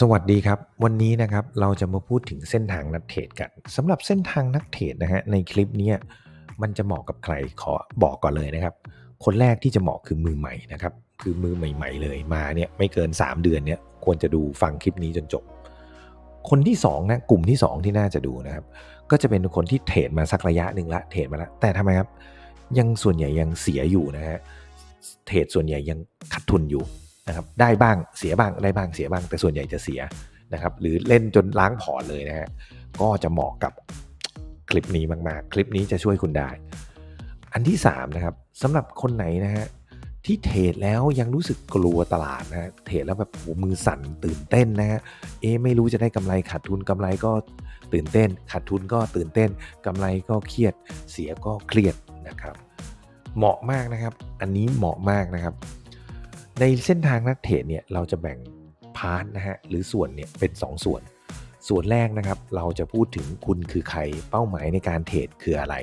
สวัสดีครับ วันนี้นะครับเราจะมาพูดถึงเส้นทางนักเทรดกันสำหรับเส้นทางนักเทรดนะฮะในคลิปนี้มันจะเหมาะกับใครขอบอกก่อนเลยนะครับ คนแรกที่จะเหมาะคือมือใหม่นะครับคือมือใหม่ ๆ เลยมาเนี่ยไม่เกิน 3 เดือนเนี่ยควรจะดูฟังคลิปนี้จนจบ คนที่2นะกลุ่มที่ 2 ที่น่าจะดูนะครับ ก็จะเป็นคนที่เทรดมาสักระยะหนึ่งละเทรดมาแล้วแต่ทำไมครับยังส่วนใหญ่ยังเสียอยู่นะฮะเทรดส่วนใหญ่ยังขาดทุนอยู่ นะครับได้บ้างเสียบ้างได้บ้างเสียบ้าง แต่ส่วนใหญ่จะเสียนะครับหรือเล่นจนล้างพอร์ตเลยนะฮะก็จะเหมาะกับคลิปนี้มาก ๆ คลิปนี้จะช่วยคุณได้ อันที่3นะครับสำหรับคนไหนนะฮะที่เทรดแล้วยังรู้สึกกลัวตลาดนะฮะเทรดแล้วแบบโอ้มือสั่นตื่นเต้นนะฮะเอ๊ะไม่รู้จะได้กำไรขาดทุนกำไรก็ตื่นเต้น ขาดทุนก็ตื่นเต้นกำไรก็เครียด เสียก็เครียดนะครับ เหมาะมากนะครับ อันนี้เหมาะมากนะครับ ในเส้นทางนักเทรดเนี่ยเราจะแบ่งพาร์ทนะฮะหรือส่วนเนี่ยเป็น 2 ส่วน ส่วนแรกนะครับ เราจะพูดถึงคุณคือใครเป้าหมายในการเทรดคืออะไร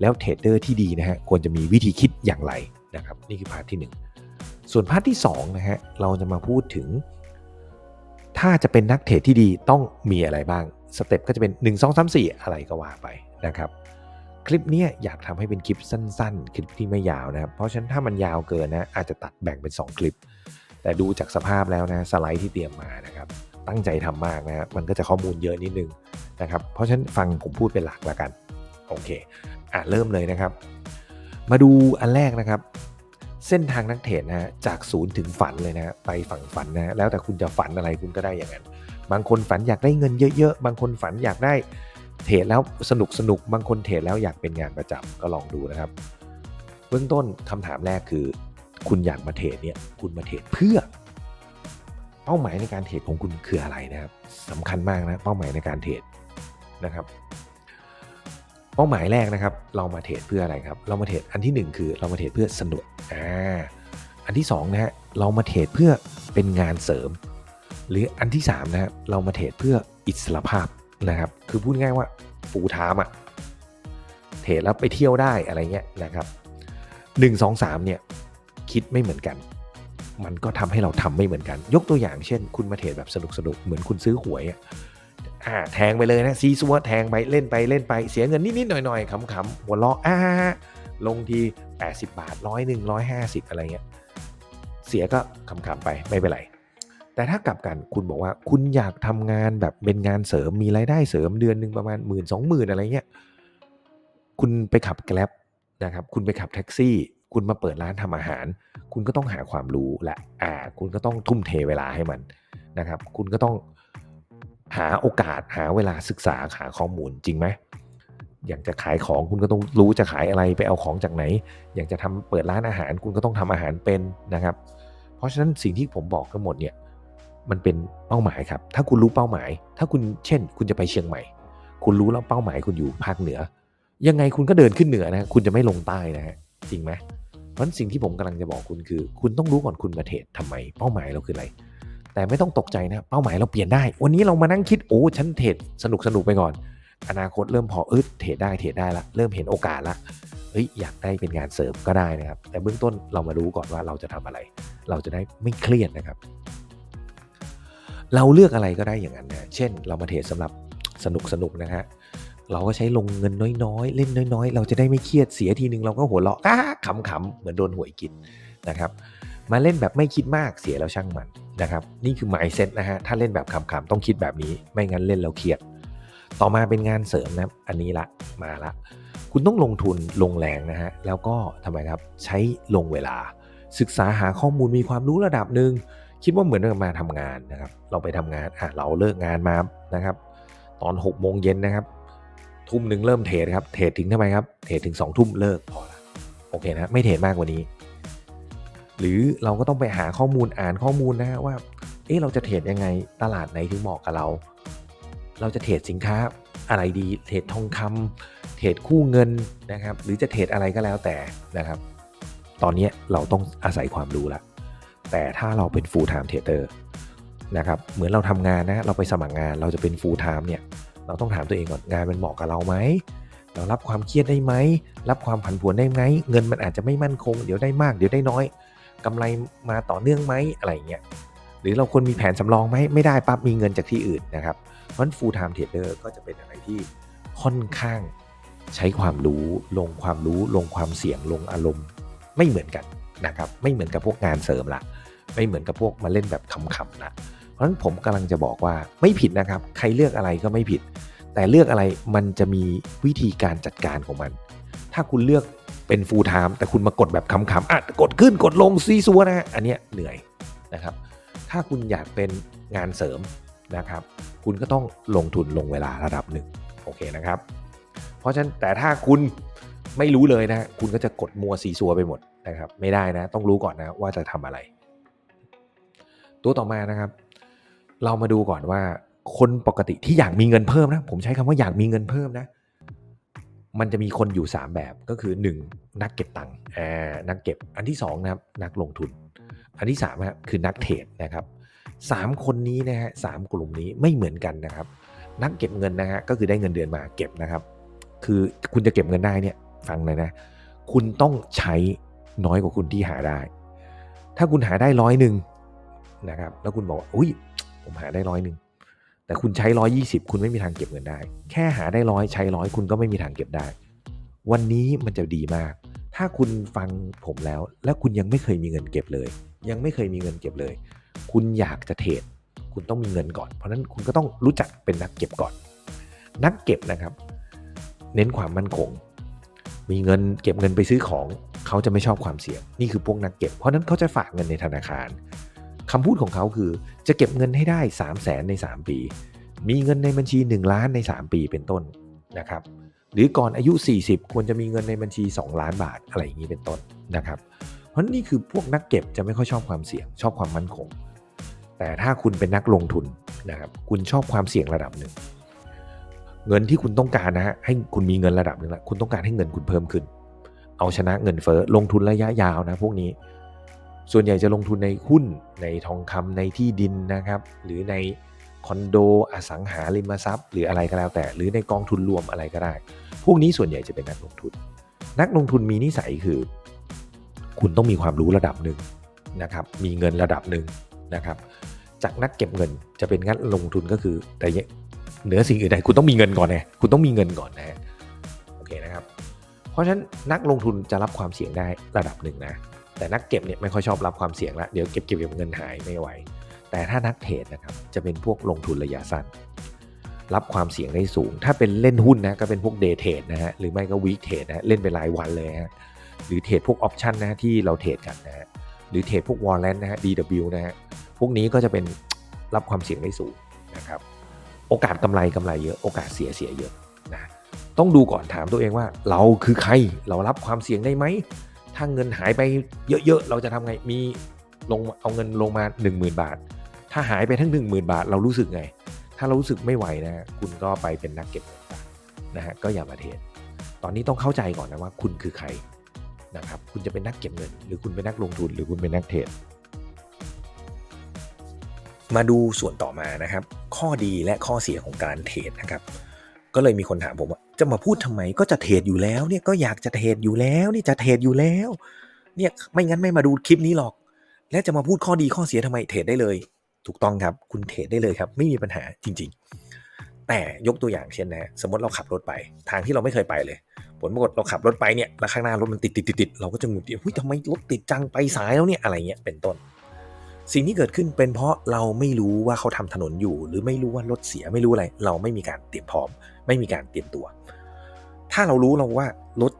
แล้วเทรดเดอร์ที่ดีนะฮะควรจะมีวิธีคิดอย่างไรนะครับ นี่คือพาร์ทที่ 1 ส่วนพาร์ทที่2นะฮะเราจะมาพูดถึง ถ้าจะเป็นนักเทรดที่ดีต้องมีอะไรบ้างสเต็ปก็จะเป็น 1 2 3 4 อะไรก็ว่าไปนะครับ คลิปนี้อยากทำให้เป็นคลิปสั้น ๆ คลิปที่ไม่ยาวนะครับ เพราะฉะนั้นถ้ามันยาวเกินนะอาจจะตัดแบ่งเป็น 2 คลิป แต่ดูจากสภาพแล้วนะสไลด์ที่เตรียมมานะครับ ตั้งใจทำมากนะมันก็จะข้อมูลเยอะนิดนึงนะครับ เพราะฉะนั้นฟังผมพูดเป็นหลักละกัน โอเคอะเริ่มเลยนะครับ มาดูอันแรกนะครับ เส้นทางนักเทรดนะฮะจากศูนย์ถึงฝันเลยนะไปฝั่งฝันนะฮะแล้วแต่คุณจะฝันอะไรคุณก็ได้อย่างนั้น บางคนฝันอยากได้เงินเยอะ ๆ บางคนฝันอยากได้ เทรดแล้วสนุกสนุกบางคนเทรดแล้วอยากเป็นงานประจำก็ลองดูนะครับ เบื้องต้นคำถามแรกคือ คุณอยากมาเทรดเนี่ยคุณมาเทรดเพื่อ เป้าหมายในการเทรดของคุณคืออะไรนะครับสำคัญมากนะเป้าหมายในการเทรดนะครับ เป้าหมายแรกนะครับ เรามาเทรดเพื่ออะไรครับ เรามาเทรดอันที่หนึ่งคือเรามาเทรดเพื่อสนุกอ่าอันที่สองนะฮะเรามาเทรดเพื่อเป็นงานเสริม หรืออันที่3นะครับเรามาเทรดเพื่ออิสรภาพ นะครับ คือพูดง่ายว่าฟูทามอะเทรดแล้วไปเที่ยวได้อะไรเงี้ยนะครับ1 2 3เนี่ยคิดไม่เหมือนกัน มันก็ทำให้เราทำไม่เหมือนกัน ยกตัวอย่างเช่น คุณมาเทรดแบบสนุกสนุกเหมือนคุณซื้อหวยอะอ่าแทงไปเลยนะซีซัวแทงไปเล่นไปเล่นไปเสียเงินนิดๆหน่อยๆขำๆหัวเราะอ่าลงที 80 บาทร้อยหนึ่งร้อยห้าสิบอะไรเงี้ยเสียก็ขำๆไปไม่เป็นไร แต่ถ้ากลับกันคุณบอกว่าคุณอยากทำงานแบบเป็นงานเสริมมีรายได้เสริมเดือนหนึ่งประมาณหมื่นสองหมื่นอะไรเงี้ยคุณไปขับแกล็บนะครับคุณไปขับแท็กซี่ คุณมาเปิดร้านทำอาหาร คุณก็ต้องหาความรู้แหละอ่าคุณก็ต้องทุ่มเทเวลาให้มันนะครับ คุณก็ต้องหาโอกาสหาเวลาศึกษาหาข้อมูลจริงไหมอยากจะขายของคุณก็ต้องรู้จะขายอะไรไปเอาของจากไหน อยากจะทำเปิดร้านอาหารคุณก็ต้องทำอาหารเป็นนะครับ เพราะฉะนั้นสิ่งที่ผมบอกทั้งหมดเนี่ย มันเป็นเป้าหมายครับ ถ้าคุณรู้เป้าหมาย ถ้าคุณเช่น คุณจะไปเชียงใหม่ คุณรู้แล้วเป้าหมายคุณอยู่ภาคเหนือ ยังไงคุณก็เดินขึ้นเหนือนะคุณจะไม่ลงใต้นะฮะจริงไหมเพราะฉะนั้นสิ่งที่ผมกำลังจะบอกคุณคือ คุณต้องรู้ก่อนคุณมาเทรดทำไม เป้าหมายเราคืออะไร แต่ไม่ต้องตกใจนะ เป้าหมายเราเปลี่ยนได้ วันนี้เรามานั่งคิดโอ้ฉันเทรดสนุกสนุกไปก่อน อนาคตเริ่มพอเออเทรดได้เทรดได้ละเริ่มเห็นโอกาสละเฮ้ยอยากได้เป็นงานเสริมก็ได้นะครับ แต่เบื้องต้นเรามารู้ก่อนว่าเราจะทำอะไร เราจะได้ไม่เครียดนะครับ เราเลือกอะไรก็ได้อย่างนั้นนะเช่น เรามาเทรดสำหรับสนุกสนุกนะฮะเราก็ใช้ลงเงินน้อยๆ เล่นน้อยๆ เราจะได้ไม่เครียดเสียทีนึงเราก็หัวเราะขำๆเหมือนโดนหวยกินนะครับมาเล่นแบบไม่คิดมากเสียแล้วช่างมันนะครับนี่คือ mindset นะฮะถ้าเล่นแบบขำๆต้องคิดแบบนี้ ไม่งั้นเล่นแล้วเครียด ต่อมาเป็นงานเสริมนะอันนี้ละมาละ คุณต้องลงทุนลงแรงนะฮะแล้วก็ทำไมครับใช้ลงเวลา ศึกษาหาข้อมูลมีความรู้ระดับหนึ่ง คิดว่าเหมือนเรามาทำงานนะครับ เราไปทำงานอะเราเลิกงานมานะครับ ตอน6กโมงเย็นนะครับ ทุ่มหนึ่งเริ่มเทรดครับ เทรดถึงทำไมครับ เทรดถึง2องทุ่มเลิกพอละโอเคนะไม่เทรดมากกว่านี้ หรือเราก็ต้องไปหาข้อมูลอ่านข้อมูลนะฮะว่า เอ๊ะเราจะเทรดยังไงตลาดไหนถึงเหมาะกับเรา เราจะเทรดสินค้าอะไรดี เทรดทองคำเทรดคู่เงินนะครับ หรือจะเทรดอะไรก็แล้วแต่นะครับ ตอนนี้เราต้องอาศัยความรู้ละ แต่ถ้าเราเป็น full time trader นะครับเหมือนเราทำงานนะเราไปสมัครงานเราจะเป็น full time เนี่ยเราต้องถามตัวเองก่อนงานมันเหมาะกับเราไหมเรารับความเครียดได้ไหมรับความผันผวนได้ไหมเงินมันอาจจะไม่มั่นคงเดี๋ยวได้มากเดี๋ยวได้น้อยกำไรมาต่อเนื่องไหมอะไรเงี้ยหรือเราควรมีแผนสำรองไหมไม่ได้ปั๊บมีเงินจากที่อื่นนะครับเพราะนั้น full time trader ก็จะเป็นอะไรที่ค่อนข้างใช้ความรู้ลงความรู้ลงความเสี่ยงลงอารมณ์ไม่เหมือนกันนะครับไม่เหมือนกับพวกงานเสริมละ ไม่เหมือนกับพวกมาเล่นแบบขำๆละเพราะฉะนั้นผมกำลังจะบอกว่าไม่ผิดนะครับ ใครเลือกอะไรก็ไม่ผิด แต่เลือกอะไรมันจะมีวิธีการจัดการของมัน ถ้าคุณเลือกเป็น full time แต่คุณมากดแบบขำๆอะกดขึ้นกดลงซีซัวนะฮะอันเนี้ยเหนื่อยนะครับ ถ้าคุณอยากเป็นงานเสริมนะครับ คุณก็ต้องลงทุนลงเวลาระดับหนึ่งโอเคนะครับ เพราะฉะนั้นแต่ถ้าคุณไม่รู้เลยนะ คุณก็จะกดมัวซีซัวไปหมดนะครับ ไม่ได้นะ ต้องรู้ก่อนนะว่าจะทำอะไร ตัวต่อมานะครับ เรามาดูก่อนว่าคนปกติที่อยากมีเงินเพิ่มนะ ผมใช้คำว่าอยากมีเงินเพิ่มนะ มันจะมีคนอยู่ 3 แบบก็คือ 1 นักเก็บตังค์นักเก็บอันที่2นะครับนักลงทุน อันที่3ครับคือนักเทรดนะครับสามคนนี้นะฮะสามกลุ่มนี้ไม่เหมือนกันนะครับ นักเก็บเงินนะฮะก็คือได้เงินเดือนมาเก็บนะครับ คือคุณจะเก็บเงินได้เนี่ยฟังเลยนะ คุณต้องใช้น้อยกว่าคุณที่หาได้ ถ้าคุณหาได้ร้อยหนึ่ง นะครับ แล้วคุณบอกว่าอุ้ยผมหาได้ร้อยหนึ่งแต่คุณใช้ร้อยยี่สิบคุณไม่มีทางเก็บเงินได้ แค่หาได้ร้อยใช้ร้อยคุณก็ไม่มีทางเก็บได้ วันนี้มันจะดีมาก ถ้าคุณฟังผมแล้ว และคุณยังไม่เคยมีเงินเก็บเลย ยังไม่เคยมีเงินเก็บเลย คุณอยากจะเทรดคุณต้องมีเงินก่อน เพราะนั้นคุณก็ต้องรู้จักเป็นนักเก็บก่อน นักเก็บนะครับ เน้นความมั่นคง มีเงินเก็บเงินไปซื้อของ เขาจะไม่ชอบความเสี่ยง นี่คือพวกนักเก็บ เพราะนั้นเขาจะฝากเงินในธนาคาร คำพูดของเขาคือจะเก็บเงินให้ได้ 3 0 0แสนใน 3 ปี มีเงินในบัญชี 1 ล้านใน 3 ปีเป็นต้นนะครับ หรือก่อนอายุ 40 ควรจะมีเงินในบัญชี 2 ล้านบาทอะไรอย่างนี้เป็นต้นนะครับ เพราะนี่คือพวกนักเก็บจะไม่ค่อยชอบความเสี่ยง ชอบความมั่นคง แต่ถ้าคุณเป็นนักลงทุนนะครับคุณชอบความเสี่ยงระดับหนึ่ง เงินที่คุณต้องการนะฮะให้คุณมีเงินระดับหนึ่งแล้วคุณต้องการให้เงินคุณเพิ่มขึ้น เอาชนะเงินเฟ้อลงทุนระยะยาวนะพวกนี้ ส่วนใหญ่จะลงทุนในหุ้นในทองคำในที่ดินนะครับ หรือในคอนโดอสังหาริมทรัพย์ หรืออะไรก็แล้วแต่ หรือในกองทุนรวมอะไรก็ได้ พวกนี้ส่วนใหญ่จะเป็นนักลงทุน นักลงทุนมีนิสัยคือ คุณต้องมีความรู้ระดับหนึ่งนะครับ มีเงินระดับหนึ่งนะครับ จากนักเก็บเงินจะเป็นงัดลงทุนก็คือ แต่เหนือสิ่งอื่นใดคุณต้องมีเงินก่อนนะคุณต้องมีเงินก่อนนะโอเคนะครับ เพราะฉะนั้นนักลงทุนจะรับความเสี่ยงได้ระดับหนึ่งนะ แต่นักเก็บเนี่ยไม่ค่อยชอบรับความเสี่ยงละเดี๋ยวเก็บเก็บเงินหายไม่ไหว แต่ถ้านักเทรดนะครับจะเป็นพวกลงทุนระยะสั้น รับความเสี่ยงได้สูง ถ้าเป็นเล่นหุ้นนะก็เป็นพวกเดย์เทรดนะฮะหรือไม่ก็วีคเทรดนะเล่นเป็นรายวันเลยฮะหรือเทรดพวกออปชันนะที่เราเทรดกันนะฮะหรือเทรดพวกวอลเลนนะฮะ DW นะฮะพวกนี้ก็จะเป็นรับความเสี่ยงได้สูงนะครับโอกาสกำไรกำไรเยอะโอกาสเสียเสียเยอะนะต้องดูก่อนถามตัวเองว่า เราคือใครเรารับความเสี่ยงได้ไหม ถ้าเงินหายไปเยอะๆ เราจะทำไง มีลงเอาเงินลงมา 10,000 บาท ถ้าหายไปทั้ง 10,000 บาท เรารู้สึกไง ถ้าเรารู้สึกไม่ไหวนะคุณก็ไปเป็นนักเก็บเงินนะฮะ ก็อย่ามาเทรดตอนนี้ต้องเข้าใจก่อนนะว่าคุณคือใครนะครับ คุณจะเป็นนักเก็บเงิน หรือคุณเป็นนักลงทุน หรือคุณเป็นนักเทรด มาดูส่วนต่อมานะครับ ข้อดีและข้อเสียของการเทรดนะครับ ก็เลยมีคนถามผมว่า จะมาพูดทำไมก็จะเทรดอยู่แล้ว เนี่ยก็อยากจะเทรดอยู่แล้ว นี่จะเทรดอยู่แล้ว เนี่ยไม่งั้นไม่มาดูคลิปนี้หรอก และจะมาพูดข้อดีข้อเสียทำไมเทรดได้เลย ถูกต้องครับ คุณเทรดได้เลยครับ ไม่มีปัญหาจริง ๆ แต่ยกตัวอย่างเช่นนะสมมติเราขับรถไป ทางที่เราไม่เคยไปเลย ผลปรากฏเราขับรถไปเนี่ยแล้วข้างหน้ารถมันติดติดติดติดเราก็จะหงุดหงิดเฮ้ยทำไมรถติดจังไปสายแล้วเนี่ยอะไรเงี้ยเป็นต้น สิ่งที่เกิดขึ้นเป็นเพราะเราไม่รู้ว่าเขาทำถนนอยู่ หรือไม่รู้ว่ารถเสียไม่รู้อะไร เราไม่มีการเตรียมพร้อม ไม่มีการเตรียมตัว ถ้าเรารู้เราว่ารถ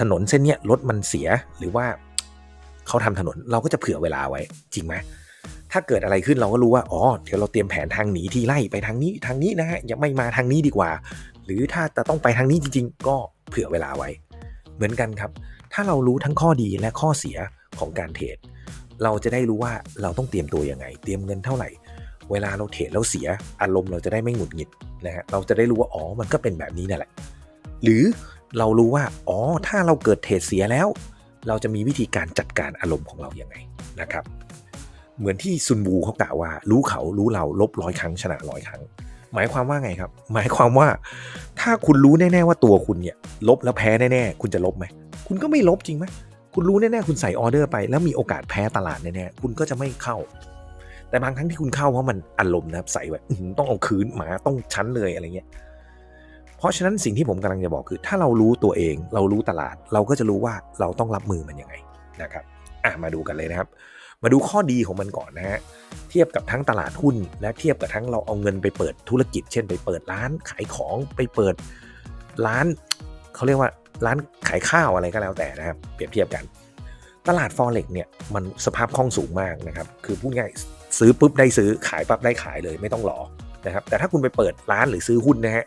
ถนนเส้นเนี้ยรถมันเสียหรือว่าเขาทำถนนเราก็จะเผื่อเวลาไว้จริงไหมถ้าเกิดอะไรขึ้นเราก็รู้ว่าอ๋อเดี๋ยวเราเตรียมแผนทางหนีที่ไล่ไปทางนี้ทางนี้นะฮะอย่าไม่มาทางนี้ดีกว่า หรือถ้าจะต้องไปทางนี้จริง ๆ ก็เผื่อเวลาไว้ เหมือนกันครับ ถ้าเรารู้ทั้งข้อดีและข้อเสียของการเทรด เราจะได้รู้ว่าเราต้องเตรียมตัวยังไง เตรียมเงินเท่าไหร่ เวลาเราเทรดแล้วเสียอารมณ์เราจะได้ไม่หงุดหงิดนะฮะเราจะได้รู้ว่าอ๋อมันก็เป็นแบบนี้นั่นแหละ หรือเรารู้ว่าอ๋อถ้าเราเกิดเทรดเสียแล้ว เราจะมีวิธีการจัดการอารมณ์ของเราอย่างไงนะครับเหมือนที่ซุนวูเขากล่าวว่า รู้เขารู้เราลบร้อยครั้งชนะร้อยครั้ง หมายความว่าไงครับ หมายความว่า ถ้าคุณรู้แน่ ๆ ว่าตัวคุณเนี่ย ลบแล้วแพ้แน่ ๆ คุณจะลบไหม คุณก็ไม่ลบจริงไหม คุณรู้แน่ๆคุณใส่ออเดอร์ไป แล้วมีโอกาสแพ้ตลาดแน่ๆคุณก็จะไม่เข้า แต่บางครั้งที่คุณเข้าเพราะมันอารมณ์นะครับใส่แบบต้องเอาคืนหมาต้องชั้นเลยอะไรเงี้ยเพราะฉะนั้นสิ่งที่ผมกำลังจะบอกคือ ถ้าเรารู้ตัวเองเรารู้ตลาด เราก็จะรู้ว่าเราต้องรับมือมันยังไงนะครับอะมาดูกันเลยนะครับ มาดูข้อดีของมันก่อนนะฮะเทียบกับทั้งตลาดหุ้น และเทียบกับทั้งเราเอาเงินไปเปิดธุรกิจ เช่น ไปเปิดร้านขายของไปเปิดร้านเขาเรียกว่า ร้านขายข้าวอะไรก็แล้วแต่นะครับ เปรียบเทียบกัน ตลาด forex เนี่ยมันสภาพคล่องสูงมากนะครับ คือพูดง่ายซื้อปุ๊บได้ซื้อขายปั๊บได้ขายเลยไม่ต้องรอนะครับแต่ถ้าคุณไปเปิดร้านหรือซื้อหุ้นนะฮะ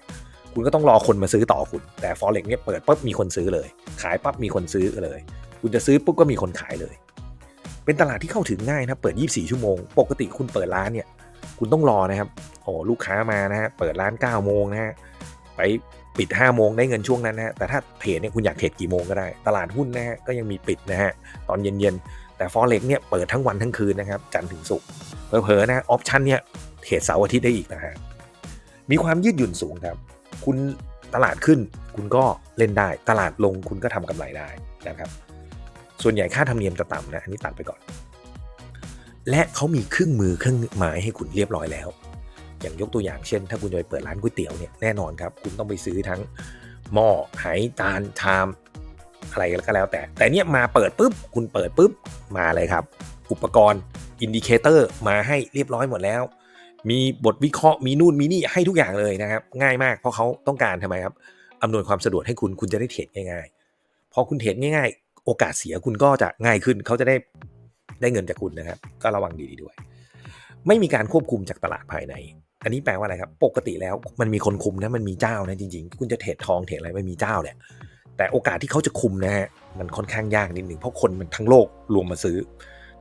คุณก็ต้องรอคนมาซื้อต่อคุณ แต่ forex เนี่ยเปิดปุ๊บมีคนซื้อเลย ขายปั๊บมีคนซื้อเลย คุณจะซื้อปุ๊บก็มีคนขายเลย เป็นตลาดที่เข้าถึงง่ายนะเปิด 24 ชั่วโมง ปกติคุณเปิดร้านเนี่ยคุณต้องรอนะครับโอ้ลูกค้ามานะฮะเปิดร้าน9โมงนะฮะไป ปิด 5 โมงได้เงินช่วงนั้นนะฮะแต่ถ้าเทรดเนี่ยคุณอยากเทรดกี่โมงก็ได้ ตลาดหุ้นนะฮะก็ยังมีปิดนะฮะตอนเย็นๆแต่ forex เนี่ยเปิดทั้งวันทั้งคืนนะครับจันทร์ถึงศุกร์เผลอๆนะออปชันเนี่ยเทรดเสาร์อาทิตย์ได้อีกนะฮะมีความยืดหยุ่นสูงครับ คุณตลาดขึ้นคุณก็เล่นได้ ตลาดลงคุณก็ทำกำไรได้นะครับ ส่วนใหญ่ค่าธรรมเนียมจะต่ำนะอันนี้ตัดไปก่อน และเขามีเครื่องมือเครื่องหมายให้คุณเรียบร้อยแล้ว อย่างยกตัวอย่างเช่น ถ้าคุณจะไปเปิดร้านก๋วยเตี๋ยวเนี่ยแน่นอนครับ คุณต้องไปซื้อทั้งหม้อไหจานชามอะไรก็แล้วแต่ แต่เนี่ยมาเปิดปุ๊บ คุณเปิดปุ๊บ มาเลยครับ อุปกรณ์อินดิเคเตอร์มาให้เรียบร้อยหมดแล้ว มีบทวิเคราะห์มีนู่นมีนี่ให้ทุกอย่างเลยนะครับ ง่ายมากเพราะเขาต้องการทำไมครับอำนวยความสะดวกให้คุณคุณจะได้เทรดง่ายๆพอคุณเทรดง่ายๆ โอกาสเสียคุณก็จะง่ายขึ้นเขาจะได้ได้เงินจากคุณนะครับ ก็ระวังดีๆด้วย ไม่มีการควบคุมจากตลาดภายใน อันนี้แปลว่าอะไรครับ ปกติแล้วมันมีคนคุมนะ มันมีเจ้านะจริงๆ คุณจะเทรดทองเทรดอะไรไม่มีเจ้าแหละ แต่โอกาสที่เขาจะคุมนะฮะ มันค่อนข้างยากนิดหนึ่งเพราะคนมันทั้งโลกรวมมาซื้อ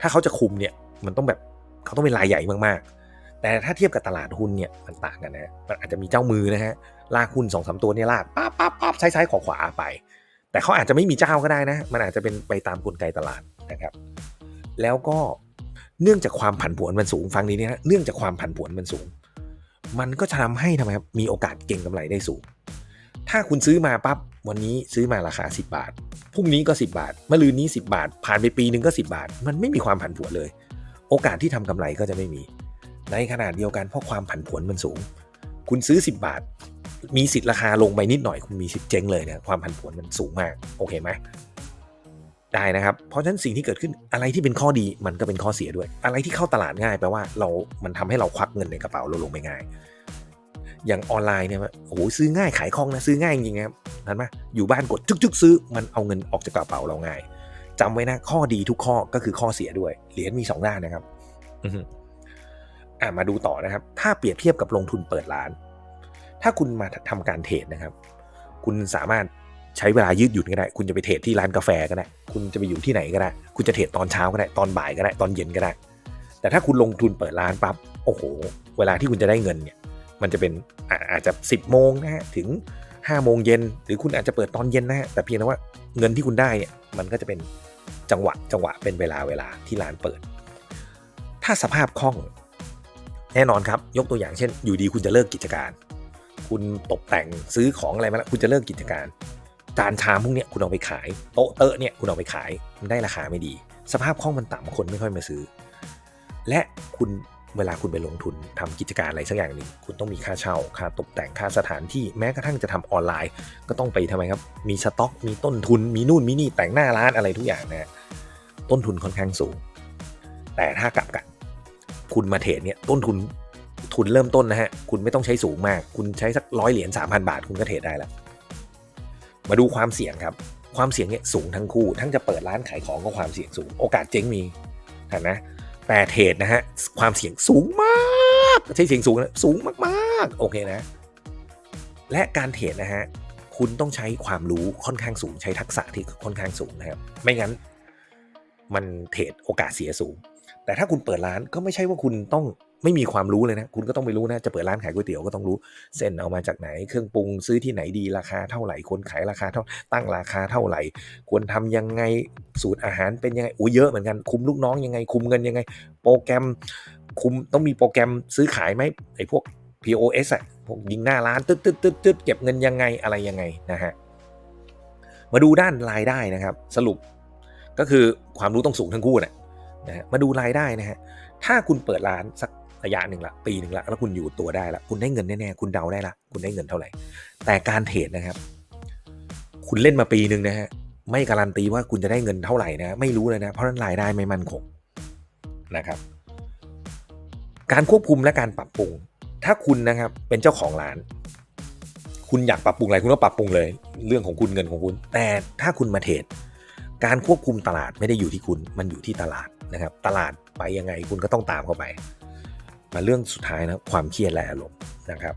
ถ้าเขาจะคุมเนี่ย มันต้องแบบเขาต้องเป็นรายใหญ่มากๆ แต่ถ้าเทียบกับตลาดหุ้นเนี่ย มันต่างกันนะมันอาจจะมีเจ้ามือนะฮะ ลากหุ้นสองสามตัวเนี่ยลากปั๊บปั๊บปั๊บซ้ายซ้ายขวาขวาไป แต่เขาอาจจะไม่มีเจ้าก็ได้นะ มันอาจจะเป็นไปตามกลไกตลาดนะครับ แล้วก็เนื่องจากความผันผวนมันสูงฟังนี้นะเนื่องจากความผันผวนมันสูง มันก็จะทำให้ทำไมครับมีโอกาสเก่งกำไรได้สูง ถ้าคุณซื้อมาปั๊บวันนี้ซื้อมาราคา 10 บาทพรุ่งนี้ก็ 10 บาทมะรืนนี้ 10 บาท ผ่านไปปีหนึ่งก็ 10 บาท มันไม่มีความผันผวนเลย โอกาสที่ทำกำไรก็จะไม่มี ในขนาดเดียวกันเพราะความผันผวนมันสูง คุณซื้อ 10 บาท มีสิทธิ์ราคาลงไปนิดหน่อยคุณมีสิทธิ์เจ๊งเลยนะความผันผวนมันสูงมากโอเคไหม ได้นะครับ เพราะฉะนั้นสิ่งที่เกิดขึ้นอะไรที่เป็นข้อดีมันก็เป็นข้อเสียด้วย อะไรที่เข้าตลาดง่ายแปลว่าเรา มันทำให้เราควักเงินในกระเป๋าเราลงไปง่าย อย่างออนไลน์เนี่ยโอ้โหซื้อง่ายขายคล่องนะซื้อง่ายจริงๆครับนั่นไหมอยู่บ้านกดจึ๊กๆซื้อมันเอาเงินออกจากกระเป๋าเราง่ายจำไว้นะข้อดีทุกข้อก็คือข้อเสียด้วย เหรียญมีสองด้านนะครับอ่ามาดูต่อนะครับ ถ้าเปรียบเทียบกับลงทุนเปิดร้าน ถ้าคุณมาทำการเทรดนะครับ คุณสามารถ ใช้เวลายืดหยุ่นก็ได้ คุณจะไปเทรดที่ร้านกาแฟก็ได้คุณจะไปอยู่ที่ไหนก็ได้ คุณจะเทรดตอนเช้าก็ได้ตอนบ่ายก็ได้ตอนเย็นก็ได้ แต่ถ้าคุณลงทุนเปิดร้านปั๊บโอ้โห เวลาที่คุณจะได้เงินเนี่ยมันจะเป็นอาอาจจะ 10โมงนะฮะถึง5โมงเย็นหรือคุณอาจจะเปิดตอนเย็นนะฮะแต่เพียงแต่ว่าเงินที่คุณได้เนี่ยมันก็จะเป็นจังหวะจังหวะเป็นเวลาเวลาที่ร้านเปิด ถ้าสภาพคล่องแน่นอนครับ ยกตัวอย่างเช่น อยู่ดีคุณจะเลิกกิจการ คุณตกแต่งซื้อของอะไรมาแล้วคุณจะเลิกกิจการ จานชามพวกเนี้ยคุณเอาไปขายโต๊ะเตอะเนี่ยคุณเอาไปขายมันได้ราคาไม่ดี สภาพคล่องมันต่ำคนไม่ค่อยมาซื้อ และคุณเวลาคุณไปลงทุนทำกิจการอะไรสักอย่างหนึ่งคุณต้องมีค่าเช่า ค่าตกแต่งค่าสถานที่แม้กระทั่งจะทำออนไลน์ ก็ต้องไปทำไมครับ มีสต็อก มีต้นทุน มีนู่นมีนี่แต่งหน้าร้านอะไรทุกอย่างนะต้นทุนค่อนข้างสูง แต่ถ้ากลับกัน คุณมาเทรดเนี่ยต้นทุนทุนเริ่มต้นนะฮะคุณไม่ต้องใช้สูงมาก คุณใช้สักร้อยเหรียญสามพันบาท คุณก็เทรดได้แล้ว มาดูความเสี่ยงครับ ความเสี่ยงเนี่ยสูงทั้งคู่ ทั้งจะเปิดร้านขายของก็ความเสี่ยงสูง โอกาสเจ๊งมีเห็นไหมแต่เทรดนะฮะความเสี่ยงสูงมากใช่เสี่ยงสูงนะสูงมากๆโอเคนะ และการเทรดนะฮะคุณต้องใช้ความรู้ค่อนข้างสูงใช้ทักษะที่ค่อนข้างสูงนะครับ ไม่งั้นมันเทรดโอกาสเสียสูง แต่ถ้าคุณเปิดร้านก็ไม่ใช่ว่าคุณต้อง ไม่มีความรู้เลยนะ คุณก็ต้องไปรู้นะ จะเปิดร้านขายก๋วยเตี๋ยวก็ต้องรู้ เส้นเอามาจากไหน เครื่องปรุงซื้อที่ไหนดี ราคาเท่าไหร่ คนขายราคาเท่า ตั้งราคาเท่าไหร่ ควรทำยังไง สูตรอาหารเป็นยังไง โอ้เยอะเหมือนกัน คุมลูกน้องยังไง คุมเงินยังไง โปรแกรม คุมต้องมีโปรแกรมซื้อขายไหมไอ้พวก POS อะพวกยิงหน้าร้านตึ๊ดตึ๊ดตึ๊ดตึ๊ดเก็บเงินยังไง อะไรยังไงนะฮะ มาดูด้านรายได้นะครับ สรุปก็คือความรู้ต้องสูงทั้งคู่นะนะฮะมาดูรายได้นะฮะ ถ้าคุณเปิดร้านสัก ระยะหนึ่งละปีหนึ่งละแล้วคุณอยู่ตัวได้ละคุณได้เงินแน่ๆคุณเดาได้ละคุณได้เงินเท่าไหร่ แต่การเทรดนะครับ คุณเล่นมาปีหนึ่งนะฮะไม่การันตีว่าคุณจะได้เงินเท่าไหร่นะไม่รู้เลยนะเพราะนั้นรายได้ไม่มั่นคงนะครับ การควบคุมและการปรับปรุง ถ้าคุณนะครับเป็นเจ้าของร้าน คุณอยากปรับปรุงอะไรคุณก็ปรับปรุงเลย เรื่องของคุณเงินของคุณ แต่ถ้าคุณมาเทรดการควบคุมตลาดไม่ได้อยู่ที่คุณมันอยู่ที่ตลาดนะครับ ตลาดไปยังไงคุณก็ต้องตามเข้าไป มาเรื่องสุดท้ายนะความเครียดและอารมณ์นะครับ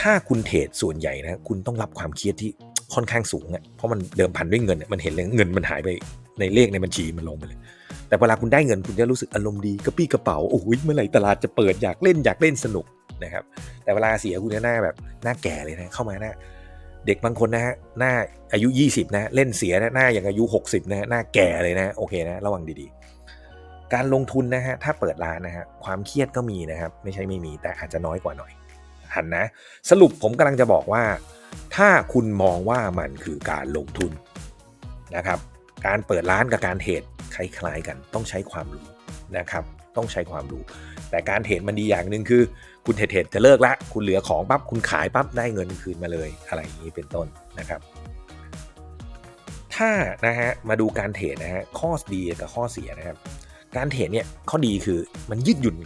ถ้าคุณเทรดส่วนใหญ่นะคุณต้องรับความเครียดที่ค่อนข้างสูงอะเพราะมันเดิมพันด้วยเงินมันเห็นเลยเงินมันหายไปในเลขในบัญชีมันลงไปเลย แต่เวลาคุณได้เงินคุณจะรู้สึกอารมณ์ดีกระปี้กระเป๋าโอ้ยเมื่อไหร่ตลาดจะเปิดอยากเล่นอยากเล่นสนุกนะครับ แต่เวลาเสียคุณจะหน้าแบบหน้าแก่เลยนะเข้ามาหน้าเด็กบางคนนะฮะหน้าอายุ 20 นะเล่นเสียนะหน้าอย่างอายุ 60 นะหน้าแก่เลยนะโอเคนะระวังดีๆ การลงทุนนะฮะถ้าเปิดร้านนะฮะความเครียดก็มีนะครับไม่ใช่ไม่มีแต่อาจจะน้อยกว่าหน่อยหันนะ สรุปผมกำลังจะบอกว่า ถ้าคุณมองว่ามันคือการลงทุนนะครับ การเปิดร้านกับการเทรดคล้ายๆกันต้องใช้ความรู้นะครับ ต้องใช้ความรู้ แต่การเทรดมันดีอย่างหนึ่งคือ คุณเทรดจะเลิกละคุณเหลือของปั๊บคุณขายปั๊บได้เงินคืนมาเลยอะไรอย่างนี้เป็นต้นนะครับถ้านะฮะมาดูการเทรดนะฮะข้อดีกับข้อเสียนะครับ การเทรดเนี่ยข้อดีคือมันยืดหยุ่น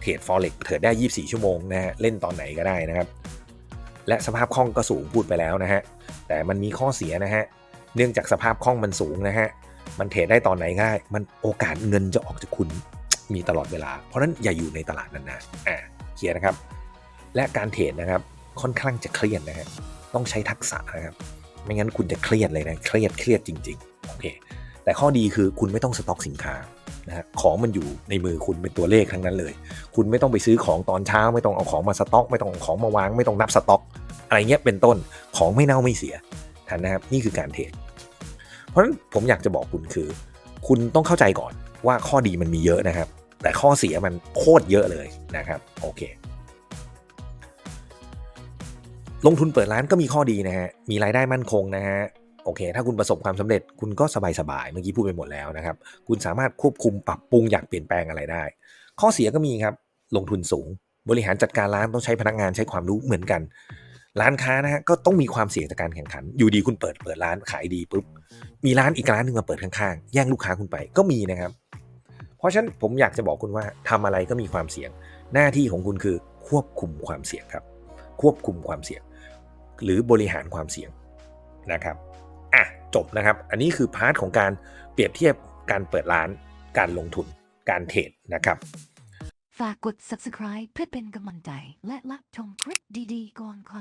เทรด forex เทรดได้ 24 ชั่วโมงนะฮะเล่นตอนไหนก็ได้นะครับ และสภาพคล่องก็สูงพูดไปแล้วนะฮะแต่มันมีข้อเสียนะฮะเนื่องจากสภาพคล่องมันสูงนะฮะมันเทรดได้ตอนไหนก็ได้มันโอกาสเงินจะออกจากคุณมีตลอดเวลา เพราะนั้นอย่าอยู่ในตลาดนานๆอ่าเคลียร์นะครับ และการเทรดนะครับค่อนข้างจะเครียดนะฮะต้องใช้ทักษะนะครับ ไม่งั้นคุณจะเครียดเลยนะเครียดเครียดจริง ๆ โอเค แต่ข้อดีคือคุณไม่ต้องสต็อกสินค้านะฮะของมันอยู่ในมือคุณเป็นตัวเลขทั้งนั้นเลย คุณไม่ต้องไปซื้อของตอนเช้า ไม่ต้องเอาของมาสต็อก ไม่ต้องเอาของมาวาง ไม่ต้องนับสต็อก อะไรเงี้ยเป็นต้นของไม่เน่าไม่เสียทันนะครับนี่คือการเทรดเพราะฉะนั้นผมอยากจะบอกคุณคือ คุณต้องเข้าใจก่อนว่าข้อดีมันมีเยอะนะครับ แต่ข้อเสียมันโคตรเยอะเลยนะครับโอเค ลงทุนเปิดร้านก็มีข้อดีนะฮะมีรายได้มั่นคงนะฮะ โอเค ถ้าคุณประสบความสำเร็จคุณก็สบายๆเมื่อกี้พูดไปหมดแล้วนะครับ คุณสามารถควบคุมปรับปรุงอยากเปลี่ยนแปลงอะไรได้ ข้อเสียก็มีครับ ลงทุนสูง บริหารจัดการร้านต้องใช้พนักงานใช้ความรู้เหมือนกัน ร้านค้านะฮะก็ต้องมีความเสี่ยงจากการแข่งขัน อยู่ดีคุณเปิดเปิดร้านขายดีปุ๊บมีร้านอีกร้านหนึ่งมาเปิดข้างๆแย่งลูกค้าคุณไปก็มีนะครับ เพราะฉะนั้นผมอยากจะบอกคุณว่าทำอะไรก็มีความเสี่ยง หน้าที่ของคุณคือควบคุมความเสี่ยงครับ ควบคุมความเสี่ยง หรือบริหารความเสี่ยงนะครับอะ จบนะครับ อันนี้คือพาร์ทของการเปรียบเทียบการเปิดร้าน การลงทุน การเทรดนะครับ ฝากกด subscribe เพื่อเป็นกำลังใจ และรับชมคลิปดีๆก่อนใคร